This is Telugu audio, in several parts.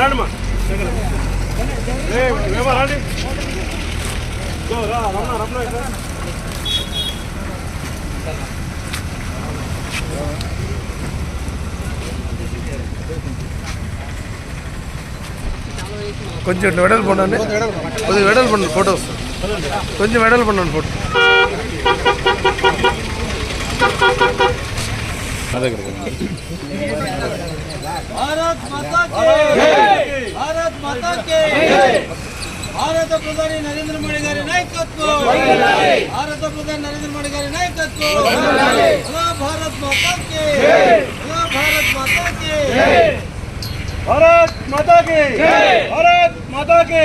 రండమ్మా ఏ రమణ రమణ కొంచెం వెడల్ పండండి కొద్దిగా వెడల్ పండు ఫోటోస్. కొంచెం వెడల్ పండండి ఫోటో భారత్ మాతా కే భారత్ మాతా కే భారత ప్రధాని నరేంద్ర మోడీ గారి నాయకత్వం భారత ప్రధాని నరేంద్ర మోడీ గారి నాయకత్వం హలో భారత్ మాతా కే హలో భారత్ మాతా కే భారత్ మాతా కి భారత్ మాతా కి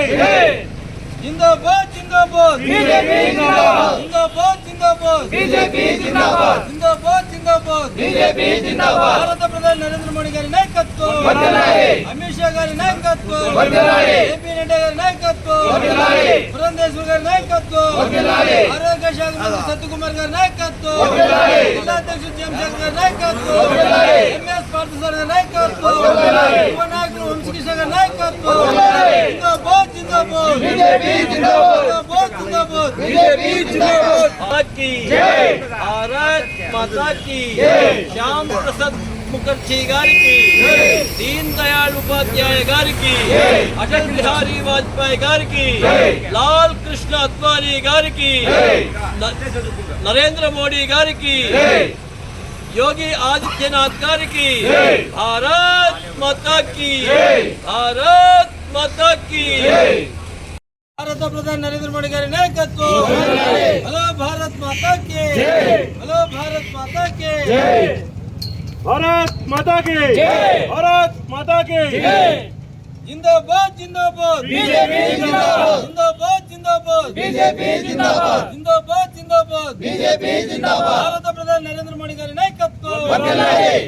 జిందాబాద్ జిందాబాద్ బీజేపీ జిందాబాద్ జిందాబాద్ జిందాబాద్ బీజేపీ జిందాబాద్ జిందాబాద్. బీజేపీ జిందాబాద్. భారత ప్రధాని నరేంద్ర మోడీ గారి నాయకత్వం. అమిత్ షా గారి నాయకత్వం. ఏపీ నడ్డా గారి నాయకత్వం. పురంధేశ్వర్ గారి నాయకత్వం. మార్గ శాఖ మంత్రి సత్యకుమార్ గారి నాయకత్వం. జిల్లా అధ్యక్షుడు జంశేఖర్ గారి నాయకత్వం. ఎంఎస్ పార్థసార్ గారి నాయకత్వం. యువ నాయకుడు వంశకృష్ణ గారి నాయకత్వం. జిందాబాద్ ప్రసాద్ की जय श्याम प्रसाद ముఖర్జీ గారికి దీన్ దయాళ్ ఉపాధ్యాయ గారికి అటల్ బిహారీ వాజ్పేయి గారికి లాల్ కృష్ణ అద్వానీ గారికి న- నరేంద్ర మోడీ గారికి యోగి ఆదిత్యనాథ్ గారికి భారత్ మాతా కి భారత్ మాతా కి భారత ప్రధాని నరేంద్ర మోడీ గారి నాయకత్వం హలో భారత్ మాతా కే హలో భారత్ మాతా కే భారత్ మాతా కి భారత్ మాతా కి జిందాబాద్ జిందాబాద్ బీజేపీ జిందాబాద్ జిందాబాద్ జిందాబాద్ బీజేపీ జిందాబాద్ జిందాబాద్ జిందాబాద్ బీజేపీ జిందాబాద్ భారత ప్రధాని నరేంద్ర మోడీ గారి వర్ధిల్లాలి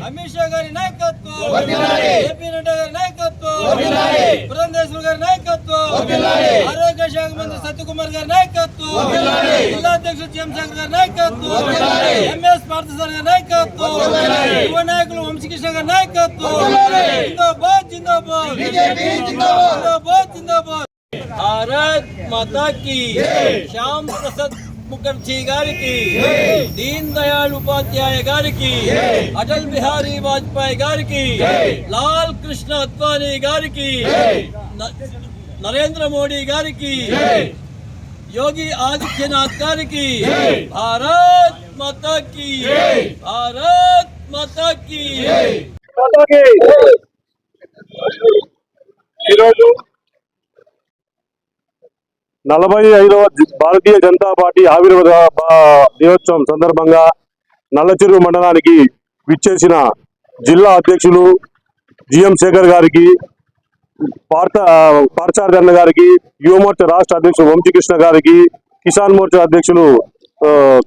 అమిత్ షా గారి నాయకత్వం. వర్ధిల్లాలి. ఏపీ నడ్డా గారి నాయకత్వం. వర్ధిల్లాలి. పురంధేశ్వర్ గారి నాయకత్వం. వర్ధిల్లాలి. ఆరోగ్య శాఖ మంత్రి సత్యకుమార్ గారి నాయకత్వం. వర్ధిల్లాలి. జిల్లా అధ్యక్షుడు జంశేఖర్ గారి నాయకత్వం. వర్ధిల్లాలి. ఎంఎస్ పార్థసారథి గారి నాయకత్వం. వర్ధిల్లాలి. యువ నాయకులు వంశకృష్ణ గారి నాయకత్వం. వర్ధిల్లాలి. జిందాబాద్ జిందాబాద్. బీజేపీ జిందాబాద్. జిందాబాద్ భారత్ మాతా కి శ్యామ్ ప్రసాద్ ముఖర్జీ గారికి దీన్ దయాళ్ ఉపాధ్యాయ గారికి అటల్ బిహారీ వాజ్పేయి గారికి లాల్ కృష్ణ అద్వానీ గారికి న- నరేంద్ర మోడీ గారికి యోగి ఆదిత్యనాథ్ గారికి భారత్ మాతా కి భారత్ మాతా కి మాతా కి ఈరోజు నలభై ఐదవ భారతీయ జనతా పార్టీ ఆవిర్భావ బా- దినోత్సవం సందర్భంగా నల్లచెరువు మండలానికి విచ్చేసిన జిల్లా అధ్యక్షులు జిఎం శేఖర్ గారికి పార్త పార్థసారథి అన్న గారికి యువమోర్చా రాష్ట్ర అధ్యక్షులు వంశీకృష్ణ గారికి కిసాన్ మోర్చా అధ్యక్షులు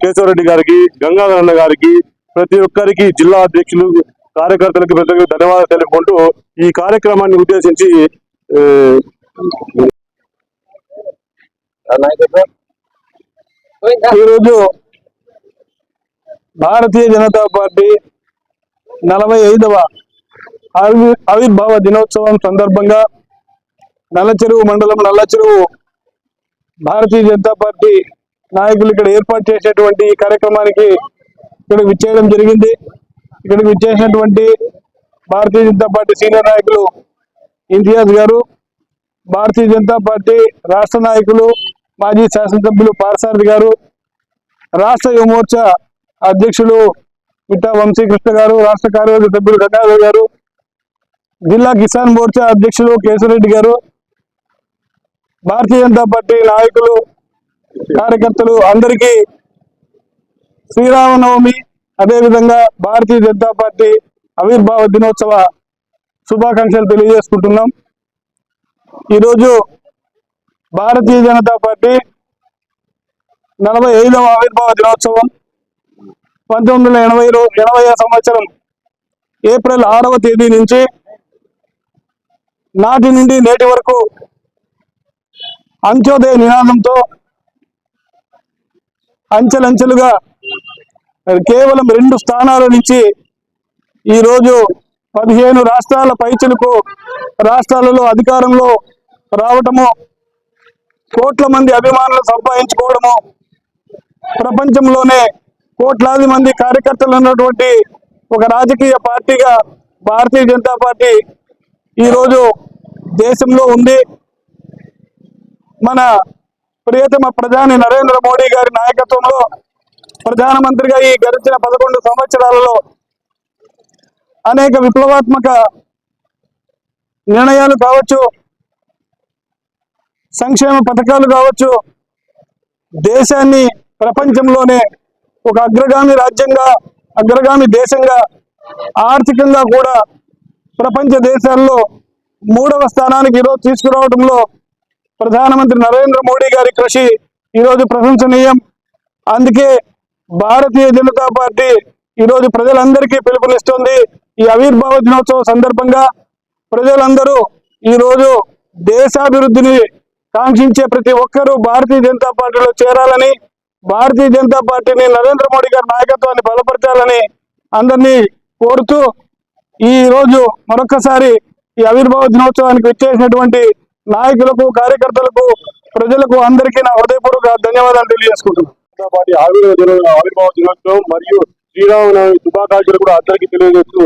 కేశవరెడ్డి గారికి గంగాధరన్న గారికి ప్రతి ఒక్కరికి జిల్లా అధ్యక్షులు కార్యకర్తలకు ప్రతి ఒక్కరికి ధన్యవాదాలు తెలుపుకుంటూ ఈ కార్యక్రమాన్ని ఉద్దేశించి ఈరోజు భారతీయ జనతా పార్టీ నలభై ఐదవ అవి ఆవిర్భావ దినోత్సవం సందర్భంగా నల్లచెరువు మండలం నల్లచెరువు భారతీయ జనతా పార్టీ నాయకులు ఇక్కడ ఏర్పాటు చేసేటువంటి ఈ కార్యక్రమానికి ఇక్కడ విచ్చేయడం జరిగింది. ఇక్కడికి విచ్చేసినటువంటి భారతీయ జనతా పార్టీ సీనియర్ నాయకులు ఇంతియాజ్ గారు భారతీయ జనతా పార్టీ రాష్ట్ర నాయకులు మాజీ శాసనసభ్యులు పారసారథి గారు రాష్ట్ర యువమోర్చా అధ్యక్షులు మిట్టా వంశీకృష్ణ గారు రాష్ట్ర కార్యవర్గ సభ్యులు గంగాధర్ గారు జిల్లా కిసాన్ మోర్చా అధ్యక్షులు కేశవరెడ్డి గారు భారతీయ జనతా పార్టీ నాయకులు కార్యకర్తలు అందరికీ శ్రీరామనవమి అదేవిధంగా భారతీయ జనతా పార్టీ ఆవిర్భావ దినోత్సవ శుభాకాంక్షలు తెలియజేసుకుంటున్నాం. ఈరోజు భారతీయ జనతా పార్టీ నలభై ఐదవ ఆవిర్భావ దినోత్సవం పంతొమ్మిది వందల ఎనభై ఎనభై సంవత్సరం ఏప్రిల్ ఆరవ తేదీ నుంచి నాటి నుండి నేటి వరకు అంత్యోదయ నినాదంతో అంచెలంచెలుగా కేవలం రెండు స్థానాల నుంచి ఈరోజు పదిహేను రాష్ట్రాల పైచలకు రాష్ట్రాలలో అధికారంలో రావటము కోట్ల మంది అభిమానులు సంపాదించుకోవడము. ప్రపంచంలోనే కోట్లాది మంది కార్యకర్తలు ఉన్నటువంటి ఒక రాజకీయ పార్టీగా భారతీయ జనతా పార్టీ ఈరోజు దేశంలో ఉంది. మన ప్రియతమ ప్రధాని నరేంద్ర మోడీ గారి నాయకత్వంలో ప్రధానమంత్రిగా ఈ గడిచిన పదకొండు సంవత్సరాలలో అనేక విప్లవాత్మక నిర్ణయాలు కావచ్చు సంక్షేమ పథకాలు కావచ్చు. దేశాన్ని ప్రపంచంలోనే ఒక అగ్రగామి రాజ్యంగా అగ్రగామి దేశంగా ఆర్థికంగా కూడా ప్రపంచ దేశాల్లో మూడవ స్థానానికి ఈరోజు తీసుకురావడంలో ప్రధానమంత్రి నరేంద్ర మోడీ గారి కృషి ఈరోజు ప్రశంసనీయం. అందుకే భారతీయ జనతా పార్టీ ఈరోజు ప్రజలందరికీ పిలుపునిస్తుంది ఈ ఆవిర్భావ దినోత్సవం సందర్భంగా. ప్రజలందరూ ఈరోజు దేశాభివృద్ధిని కాంక్షించే ప్రతి ఒక్కరూ భారతీయ జనతా పార్టీలో చేరాలని భారతీయ జనతా పార్టీని నరేంద్ర మోడీ గారి నాయకత్వాన్ని బలపరచాలని అందరినీ కోరుతూ ఈ రోజు మరొకసారి ఈ ఆవిర్భావ దినోత్సవానికి విచ్చేసినటువంటి నాయకులకు కార్యకర్తలకు ప్రజలకు అందరికీ నా హృదయపూర్వక ధన్యవాదాలు తెలియజేసుకుంటున్నాను. ఆవిర్భావ దినోత్సవం మరియు శ్రీరామనవమి శుభాకాంక్షలు కూడా అందరికీ తెలియజేస్తూ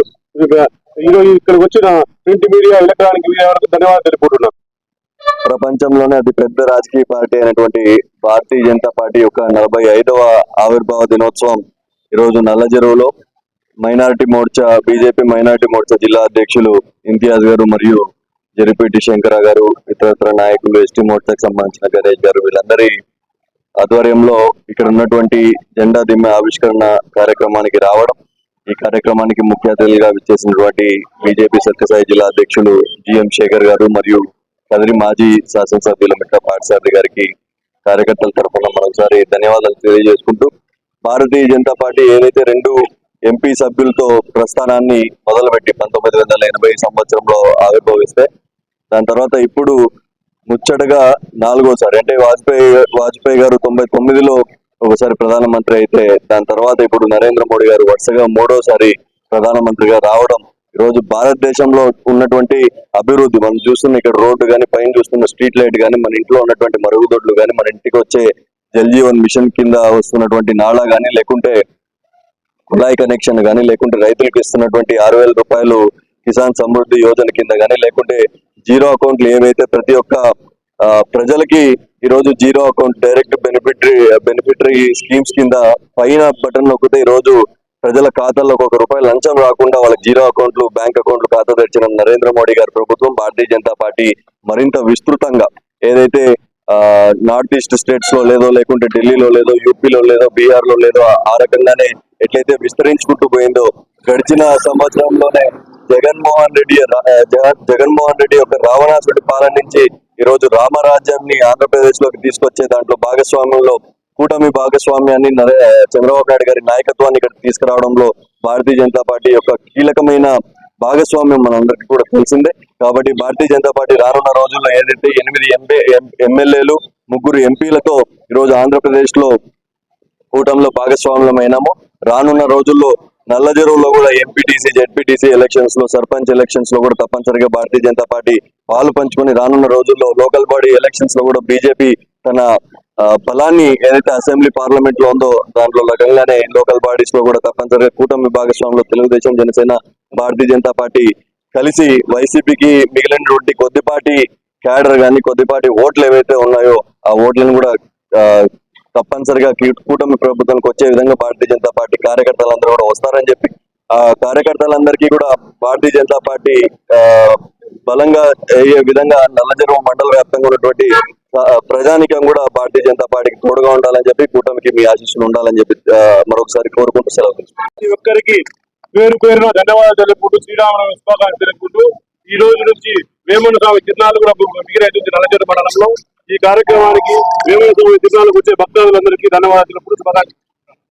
ఈరోజు ఇక్కడికి వచ్చిన ప్రింట్ మీడియా ఎలక్ట్రానిక్ మీడియా వరకు ధన్యవాదాలు తెలుపుకుంటున్నాను. ప్రపంచంలోనే అతి పెద్ద రాజకీయ పార్టీ అయినటువంటి భారతీయ జనతా పార్టీ యొక్క నలభై ఐదవ ఆవిర్భావ దినోత్సవం ఈరోజు నల్లజెరువులో minority Morcha BJP minority Morcha జిల్లా అధ్యక్షులు ఇంతియాజ్ గారు మరియు జరిపిటి శంకర గారు ఇతరత్ర నాయకులు ఎస్టీ మోర్చాకు సంబంధించిన గణేష్ గారు వీళ్ళందరి ఆధ్వర్యంలో ఇక్కడ ఉన్నటువంటి జెండా దిమ్మె ఆవిష్కరణ కార్యక్రమానికి రావడం ఈ కార్యక్రమానికి ముఖ్య అతిథులుగా విచ్చేసినటువంటి బీజేపీ సత్యసాయి జిల్లా అధ్యక్షులు జిఎం శేఖర్ గారు మరియు కదిరి మాజీ శాసనసభ్యులు మిట్ట పాఠశాల గారికి కార్యకర్తల తరఫున మరోసారి ధన్యవాదాలు తెలియజేసుకుంటూ భారతీయ జనతా పార్టీ ఏదైతే రెండు ఎంపీ సభ్యులతో ప్రస్థానాన్ని మొదలుపెట్టి పంతొమ్మిది వందల ఎనభై సంవత్సరంలో ఆవిర్భవిస్తే దాని తర్వాత ఇప్పుడు ముచ్చటగా నాలుగోసారి అంటే వాజ్పేయి వాజ్పేయి గారు తొంభై తొమ్మిదిలో ఒకసారి ప్రధానమంత్రి అయితే దాని తర్వాత ఇప్పుడు నరేంద్ర మోడీ గారు వరుసగా మూడోసారి ప్రధానమంత్రిగా రావడం ఈరోజు భారతదేశంలో ఉన్నటువంటి అభివృద్ధి మనం చూస్తున్న ఇక్కడ రోడ్డు కానీ పైన చూస్తున్న స్ట్రీట్ లైట్ కానీ మన ఇంట్లో ఉన్నటువంటి మరుగుదొడ్లు కానీ మన ఇంటికి వచ్చే జల్ జీవన్ మిషన్ కింద వస్తున్నటువంటి నాళా కానీ లేకుంటే కుళాయి కనెక్షన్ కానీ లేకుంటే రైతులకు ఇస్తున్నటువంటి ఆరు వేల రూపాయలు కిసాన్ సమృద్ధి యోజన కింద కానీ లేకుంటే జీరో అకౌంట్లు ఏవైతే ప్రతి ఒక్క ప్రజలకి ఈరోజు zero account direct beneficiary beneficiary schemes కింద పైన బటన్ నొక్కితే ఈరోజు ప్రజల ఖాతాల్లో ఒక రూపాయి లంచం రాకుండా వాళ్ళకి జీరో అకౌంట్లు బ్యాంక్ అకౌంట్లు ఖాతా తెరిచిన నరేంద్ర మోడీ గారి ప్రభుత్వం భారతీయ జనతా పార్టీ మరింత విస్తృతంగా ఏదైతే నార్త్ ఈస్ట్ స్టేట్స్లో లేదో లేకుంటే ఢిల్లీలో లేదో యూపీలో లేదో బీహార్లో లేదో ఆ- రకంగానే ఎట్లయితే విస్తరించుకుంటూ పోయిందో గడిచిన సంవత్సరంలోనే జగన్మోహన్ రెడ్డి జగన్ జగన్మోహన్ రెడ్డి యొక్క రావణాసుడి పాలన నుంచి ఈ రోజు రామరాజ్యాన్ని ఆంధ్రప్రదేశ్లోకి తీసుకొచ్చే దాంట్లో భాగస్వామ్యంలో కూటమి భాగస్వామ్యాన్ని నరే- చంద్రబాబు నాయుడు గారి నాయకత్వాన్ని ఇక్కడ తీసుకురావడంలో భారతీయ జనతా పార్టీ యొక్క కీలకమైన భాగస్వామ్యం మనందరికీ కూడా తెలిసిందే. కాబట్టి భారతీయ జనతా పార్టీ రానున్న రోజుల్లో ఏదైతే ఎనిమిది ఎంపీ ఎమ్మెల్యేలు ముగ్గురు ఎంపీలతో ఈరోజు ఆంధ్రప్రదేశ్లో కూటమిలో భాగస్వామ్యమైనాము రానున్న రోజుల్లో నల్ల చెరువులో కూడా ఎంపీటీసీ జెడ్పీటీసీ ఎలక్షన్స్లో సర్పంచ్ ఎలక్షన్స్లో కూడా తప్పనిసరిగా భారతీయ జనతా పార్టీ పాలు పంచుకొని రానున్న రోజుల్లో లోకల్ బాడీ ఎలక్షన్స్లో కూడా బీజేపీ తన బలాన్ని ఏదైతే అసెంబ్లీ పార్లమెంట్లో ఉందో దాంట్లో రకంగానే లోకల్ బాడీస్లో కూడా తప్పనిసరిగా కూటమి భాగస్వామ్యంలో తెలుగుదేశం జనసేన భారతీయ జనతా పార్టీ కలిసి వైసీపీకి మిగిలినటువంటి కొద్దిపాటి క్యాడర్ కానీ కొద్దిపాటి ఓట్లు ఏవైతే ఉన్నాయో ఆ ఓట్లను కూడా తప్పనిసరిగా కూటమి ప్రభుత్వానికి వచ్చే విధంగా భారతీయ జనతా పార్టీ కార్యకర్తలందరూ కూడా వస్తారని చెప్పి ఆ కార్యకర్తలందరికీ కూడా భారతీయ జనతా పార్టీ బలంగా అయ్యే విధంగా నల్లజెరువు మండల వ్యాప్తంగా ఉన్నటువంటి ప్రజానికం కూడా భారతీయ జనతా పార్టీకి తోడుగా ఉండాలని చెప్పి కూటమికి మీ ఆశీస్సులు ఉండాలని చెప్పి మరొకసారి కోరుకుంటూ సెలవు ప్రతి ఒక్కరికి పేరు పేరున ధన్యవాదాలు తెలుపుకుంటూ శ్రీరామనవమి శుభాకాంక్షలు తెలుపుకుంటూ ఈ రోజు నుంచి వేమన స్వామి తిరునాళ్ళు కూడా మిగిలినటువంటి మండలంలో ఈ కార్యక్రమానికి వేమన స్వామి తిరునాళ్ళకు వచ్చే భక్తులందరికీ ధన్యవాదాలు తెలుపుకుంటూ శుభాకాంక్షలు.